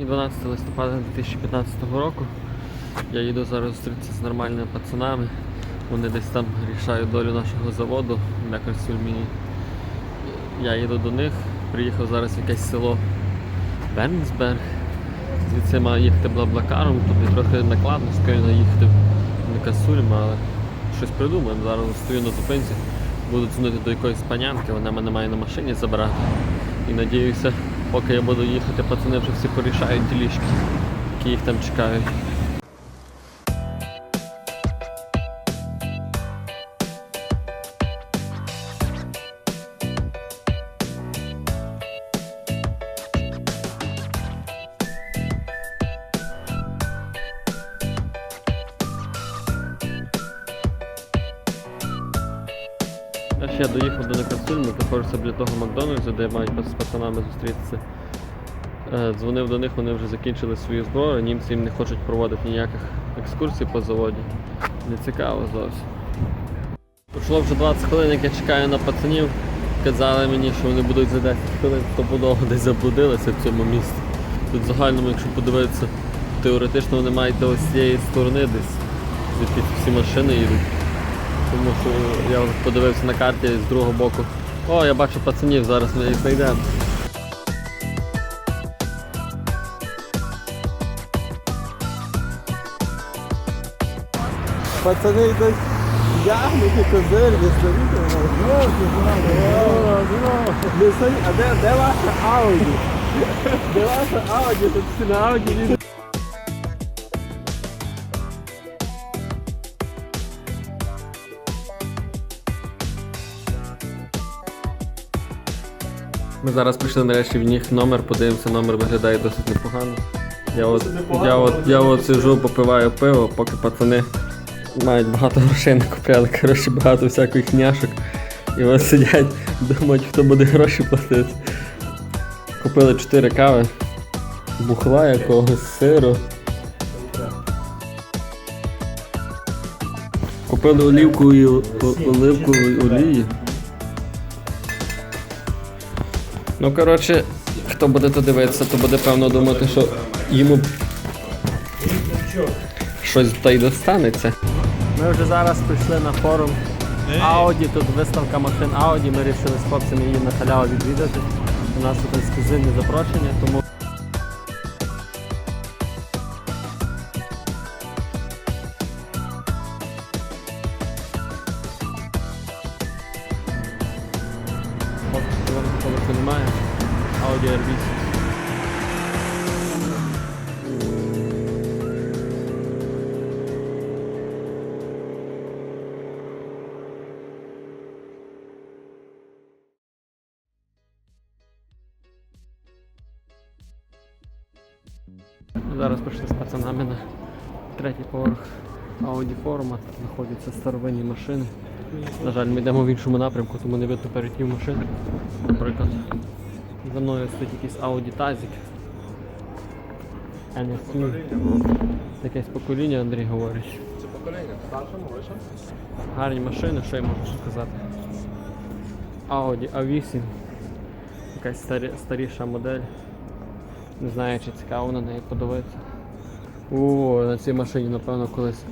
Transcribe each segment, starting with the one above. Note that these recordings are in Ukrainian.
Сьогодні 12 листопада 2015 року. Я їду зараз зустрітися з нормальними пацанами. Вони десь там рішають долю нашого заводу для Красюльміні. Я їду до них, приїхав зараз в якесь село Бернсберг. Звідси маю їхати Блаблакаром, тобі трохи накладно, скоріше їхати в Касульма, але щось придумаємо. Зараз стою на зупинці, буду дзвонити до якоїсь панянки, вона мене має на машині забирати. І надіюся, поки я буду їхати, пацани вже всі порішають ділішки, які їх там чекають. Знаходжуся біля того Макдональдсу, де мають з пацанами зустрітися. Е, Дзвонив до них, вони вже закінчили свою зброю, німці їм не хочуть проводити ніяких екскурсій по заводі. Не цікаво зовсім. Пройшло вже 20 хвилин, як я чекаю на пацанів. Казали мені, що вони будуть за 10 хвилин стопудово десь заблудилися в цьому місті. Тут в загальному, якщо подивитися, теоретично вони мають до ось цієї сторони десь, звідки всі машини їдуть. Тому що я подивився на карті з другого боку. О, я бачу пацанів, зараз ми їх знайдемо. Пацани йдуть ягнуті, козирні, старі. Не а де, де ваша Ауді? Де ваша Ауді? Тут всі на Ауді Ми зараз прийшли нарешті в них номер, подивимося, номер виглядає досить непогано. Я от, я от, я от сижу, попиваю пиво, поки пацани мають багато грошей накупляли, коротше, багато всяких няшок. І ось сидять, думають, хто буде гроші платити. Купили 4 кави, бухла якогось, сиру. Купили олівку і о- оливку і олії. Ну, коротше, хто буде то дивитися, то буде певно думати, що йому щось та й достанеться. Ми вже зараз прийшли на форум Ауді, тут виставка машин Ауді, ми вирішили з хлопцями її на халяву відвідати. У нас тут ексклюзивне запрошення, тому. Немає. Audi R8. Зараз прийшли з пацанами на третій поверх Audi Forum, знаходяться старовинні машини. На жаль, ми йдемо в іншому напрямку, тому не видно переднів машин. Наприклад, за мною стоїть якийсь Audi Tazik. NSU. Якесь покоління, Андрій говорить. Це покоління, старшому, вище? Гарні машини, що я можу сказати. Audi A8. Якась старі, старіша модель. Не знаю, чи цікаво на неї подивитися. О, на цій машині, напевно, колись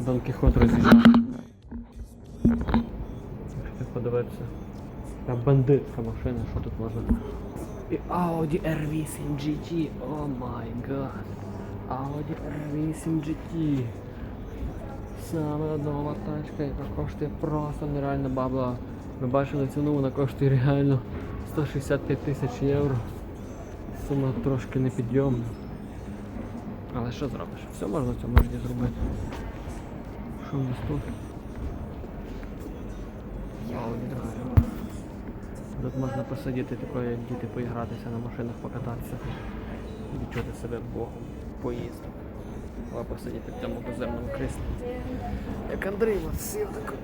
Дон Кіхот роз'їжджав. Так подивитися. Така бандитська машина, що тут можна. І Audi R8 GT. О май гад. Audi R8 GT. Саме нова тачка, яка коштує просто нереально бабла. Ми бачили ціну, вона коштує реально 165 тисяч євро. Сума трошки непідйомна. Але що зробиш? Все можна в цьому житті зробити. Що в нас тут? Тут можна посидіти такої, як діти, поігратися на машинах, покататися. Відчути себе богом поїздок. Або посидіти в цьому поземному кріслі. Як Андрій сів так.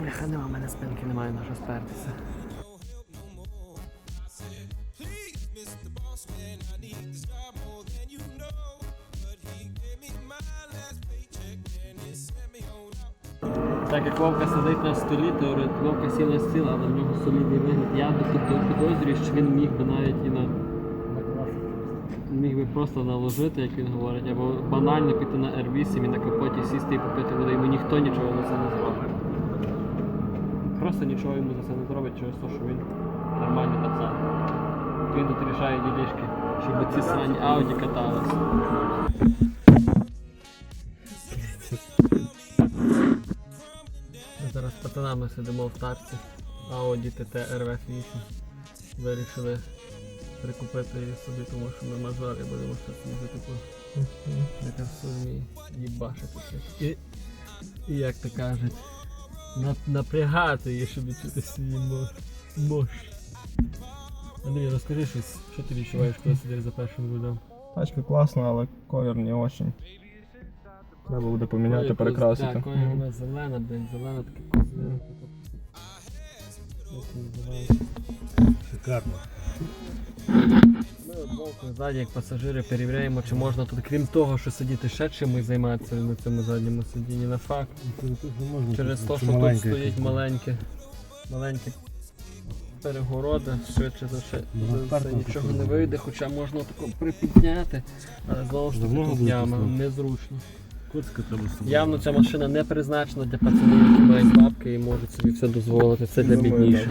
Бляха, нема в мене спинки, немає на що спертися. Так як Вовка сидить на столі, то Вовка сів на стіл, але в нього солідний вигляд. Я би тут підозрюю, що він міг би навіть і на міг би просто наложити, як він говорить, або банально піти на R8 і на капоті сісти і попити води, йому ніхто нічого за це не зробить. Просто нічого йому за це не зробить через те, що він нормальний пацан. Він тут рішає ділішки, щоб ці срані Ауді каталися. Пацанами сидимо в тарці Audi TT RV8. Вирішили прикупити її собі, тому що ми мажори будемо щось типу не те в сумі їбашити щось. І, і як то кажуть, нап- напрягати її, щоб відчути свій мощ. Андрій, розкажи щось, що ти відчуваєш, коли сидиш за першим рулем? Тачка класна, але колір не очень. Треба буде поміняти, перекрасити. Так, коли вона зелена, блин, зелена таке козлина. Як? Шикарно. Ми от ззаді, як пасажири, перевіряємо, чи можна тут, крім того, що сидіти ще чимось займатися на цьому задньому сидінні. На факт, через те, що тут стоїть маленьке, маленькі перегороди, швидше за все, Ну, все нічого не вийде, хоча можна тако припідняти, але знову ж таки тут яма, незручно. Явно ця машина не призначена для пацанів, які мають бабки і можуть собі все дозволити. Це для бідніших.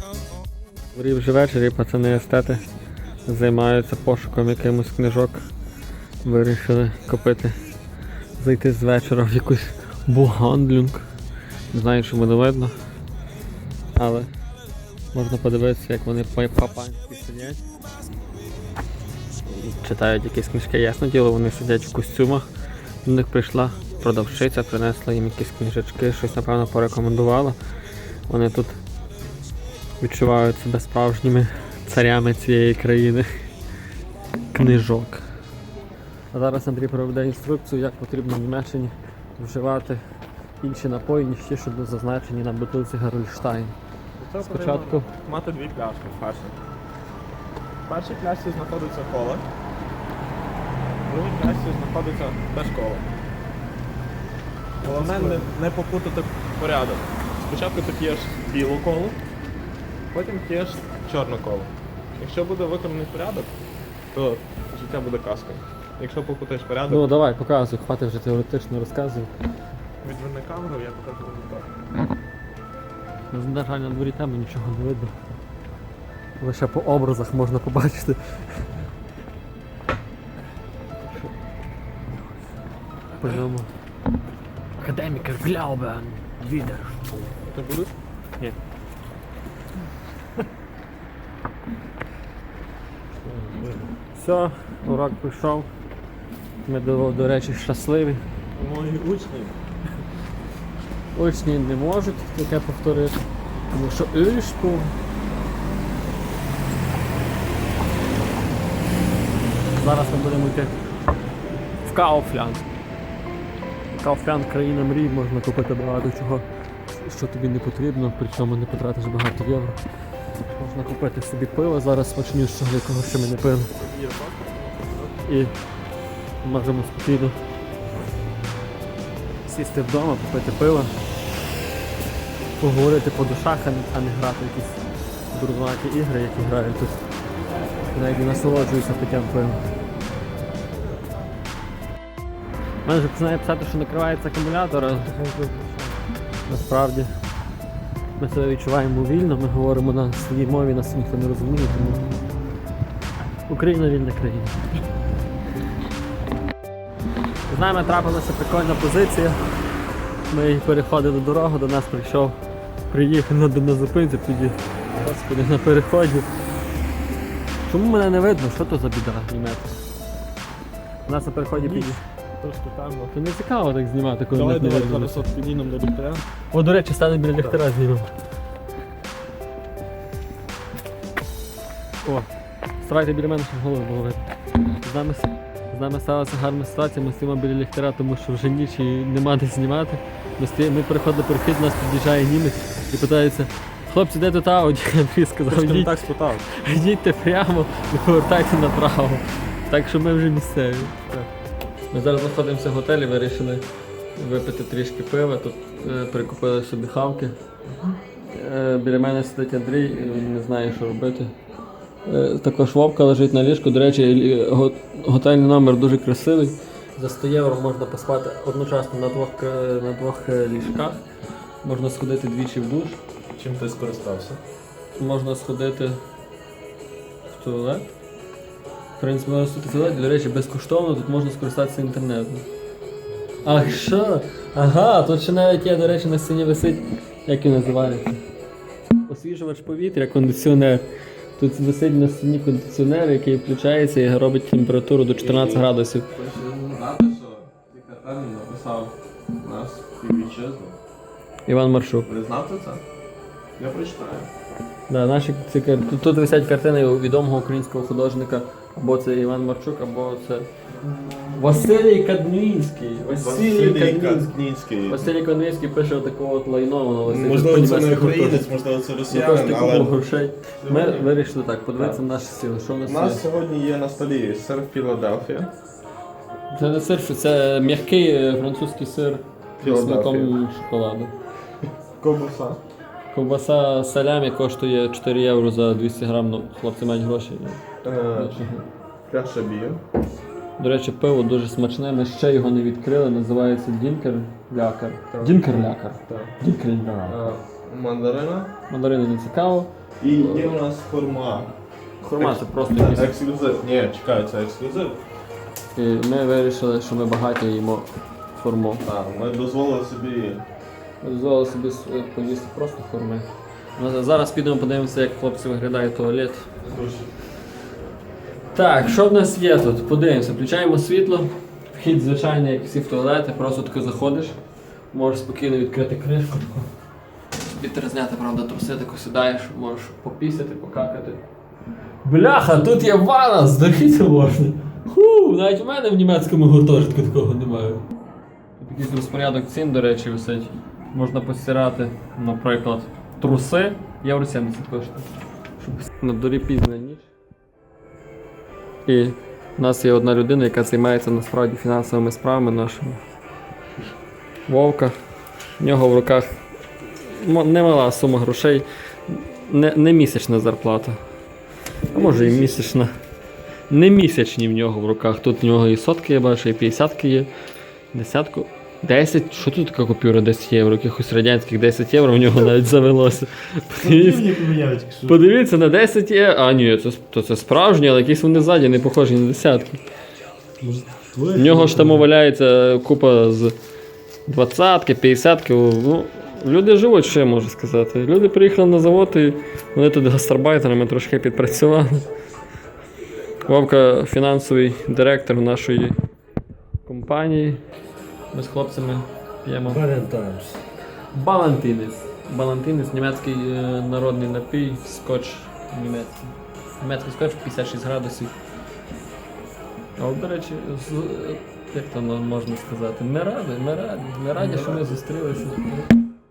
Come home. Дворі вже вечір і пацани естети займаються пошуком якимось книжок. Вирішили купити, зайти з вечора в якусь бугандлюнг. Не знаю, що буде видно. Але можна подивитися, як вони по- по-панськи сидять. Читають якісь книжки, ясне діло, вони сидять в костюмах. До них прийшла продавщиця, принесла їм якісь книжечки, щось напевно порекомендувала. Вони тут відчувають себе справжніми царями цієї країни. Книжок. А зараз Андрій проведе інструкцію, як потрібно в Німеччині вживати інші напої, ніж ті, що зазначені на бутилці Гарольштайн. Це Спочатку потрібно мати дві пляшки перші. В першій пляшці знаходиться кола. В другій пляшці знаходиться теж кола. Головне не, не попутати порядок. Спочатку ти п'єш білу колу, потім п'єш чорну колу. Якщо буде виконаний порядок, то життя буде казкою. Якщо попутаєш порядок, Ну давай, показуй, хватить вже теоретично розказуй. відверни камеру, я покажу результат. На жаль, на дворі темно нічого не видно. Лише по образах можна побачити. По ньому. Академікер Глаубен. Відер. Ти будеш? Ні. Все, урок прийшов. Ми до, до речі щасливі. Мої учні. Учні не можуть таке повторити, тому що Іршпу. Зараз ми будемо йти в Кауфлянд. Кауфлянд країна мрій, можна купити багато чого, що тобі не потрібно, причому не потратиш багато євро. Можна купити собі пиво зараз смачнішого, якого ще ми не пили. І можемо спокійно сісти вдома, попити пиво, поговорити по душах, а не, грати в якісь дурнуваті ігри, які грають тут. Навіть не насолоджуються питтям пива. У мене вже починає писати, що накривається акумулятор, насправді ми себе відчуваємо вільно, ми говоримо на своїй мові, нас ніхто не розуміє, тому Україна вільна країна. З нами трапилася прикольна позиція. Ми переходили дорогу, до нас прийшов, приїхав на, на зупинці, тоді, господи, на переході. Чому мене не видно? Що то за біда німецька? У нас на переході піді. Трошки темно. То не цікаво так знімати, коли Давай, нас не давай, видно. зараз от підійдемо до ліхтаря. О, до речі, стане біля ліхтара знімемо. О, ставайте біля мене, щоб голову було видно. З нами, з нами сталася гарна ситуація, ми стоїмо біля ліхтара, тому що вже ніч і нема де знімати. Ми, стоїмо, ми переходимо перехід, нас під'їжджає німець і питається, хлопці, де тут Ауді? Андрій сказав, «Їдь- так спитав. їдьте прямо і повертайте направо. Так що ми вже місцеві. Ми зараз знаходимося в готелі, вирішили випити трішки пива. Тут е, прикупили собі хавки. Е, Біля мене сидить Андрій, він не знає, що робити. Е, Також Вовка лежить на ліжку. До речі, готельний номер дуже красивий. За 100 євро можна поспати одночасно на двох, на двох е, ліжках. Можна сходити двічі в душ. Чим ти скористався? Можна сходити в туалет. В принципі, можна сходити в туалет, до речі, безкоштовно тут можна скористатися інтернетом. А що? Ага, тут ще навіть є, до речі, на стіні висить, як він називається. Освіжувач повітря, кондиціонер. Тут висить на стіні кондиціонер, який включається і робить температуру до 14 градусів. Іван Маршук. Ви це? Я прочитаю. Да, наші ці тут, тут висять картини відомого українського художника. Або це Іван Марчук, або це Василій Каднінський. Василій. Каднінський. Василій Каднінський пише отакого от лайно, воно висить. Можливо, це не українець, можливо, це росіянин, але грошей. Ми вирішили так, подивитися на наші сили. Що у нас нас є? сьогодні є на столі сир Філадельфія. Це не сир, це м'який е, французький сир з Філадельфія. смаком шоколаду. Ковбаса. Ковбаса салямі коштує 4 євро за 200 грам, ну хлопці мають гроші. Е, бію. До речі, пиво дуже смачне, ми ще його не відкрили, називається Дінкер Лякар. Дінкер Лякар. Так. Дінкер Лякар. Е, Мандарина. Не цікаво. І є у нас хурма. Хурма це просто якийсь. ексклюзив. Ні, чекай, це ексклюзив. І ми вирішили, що ми багаті їмо хурму. Так, ми дозволили собі. Ми дозволили собі поїсти просто хурми. Ну, Зараз підемо подивимося, як хлопці виглядає туалет. Так, що в нас є тут? Подивимося, включаємо світло. Вхід звичайний, як всі в туалети, просто тако заходиш, можеш спокійно відкрити кришку. таку. Собі треба зняти, правда, труси, тако сідаєш, можеш попісяти, покакати. Бляха, тут є ванна, здохіться можна. Ху, навіть в мене в німецькому гуртожитку такого немає. Тут якийсь розпорядок цін, до речі, висить. Можна постирати, наприклад, труси. Євро 70 коштує. На дворі пізна ніч. І в нас є одна людина, яка займається насправді фінансовими справами нашими. Вовка. В нього в руках немала сума грошей, не, не місячна зарплата. А може і місячна. Не місячні в нього в руках. Тут в нього і сотки, я бачу, і п'ятдесятки є. Десятку. 10, що тут така купюра 10 євро? Якихось радянських 10 євро в нього навіть завелося. Подивіться, подивіться на 10 євро. А ні, це, то це справжні, але якісь вони ззаді не похожі на десятки. В нього ж там валяється купа з 20-ки, 50-ки. Ну, люди живуть, що я можу сказати. Люди приїхали на завод і вони тут гастарбайтерами трошки підпрацювали. Вовка фінансовий директор нашої компанії. Ми з хлопцями п'ємо. Valentine's. Балантинець. Балантинець німецький е, народний напій, скотч німецький. Німецький скотч 56 градусів. А от, до речі, з, як то можна сказати, ми раді, ми раді, ми раді, що ми зустрілися.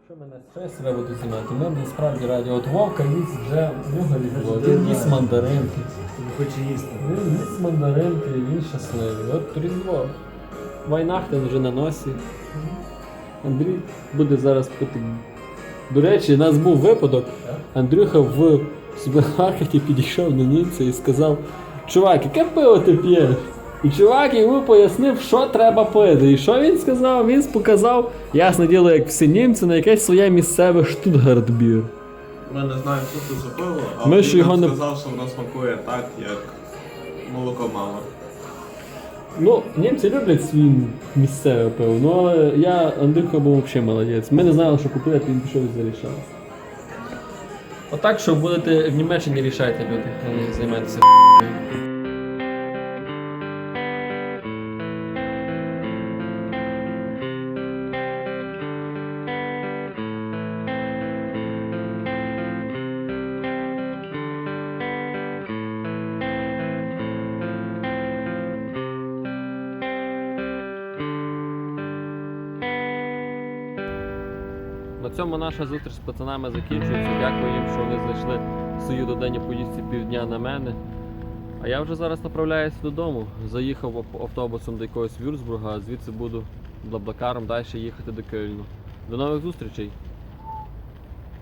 Що мене що я себе буду знімати? Ми насправді раді. От Вовка їсть вже в нього різало. Він їсть мандаринки. Не хоче їсти. Він їсть мандаринки, він щасливий. От Різдво. Вайнахтен вже на носі. Андрій буде зараз пити. До речі, у нас був випадок. Андрюха в супермаркеті підійшов до німця і сказав: Чувак, яке пиво ти п'єш? І чувак йому пояснив, що треба пити. І що він сказав? Він показав, ясне діло, як всі німці, на якесь своє місцеве штутгартбір. Ми не знаємо, що це за пиво, але Ми він ж його нам не- сказав, що воно смакує так, як молоко мами. Ну, німці люблять свій місцеве пиво, ну але я Андрюха був взагалі молодець. Ми не знали, що купити, він пішов і зарішав. Отак, що будете в Німеччині рішайте люди, а не займайтеся. Цьому наша зустріч з пацанами закінчується. Дякую їм, що вони знайшли свою доденні поїздці півдня на мене. А я вже зараз направляюся додому. Заїхав автобусом до якогось Вюрцбурга, а звідси буду блаблакаром далі їхати до Кельну. До нових зустрічей!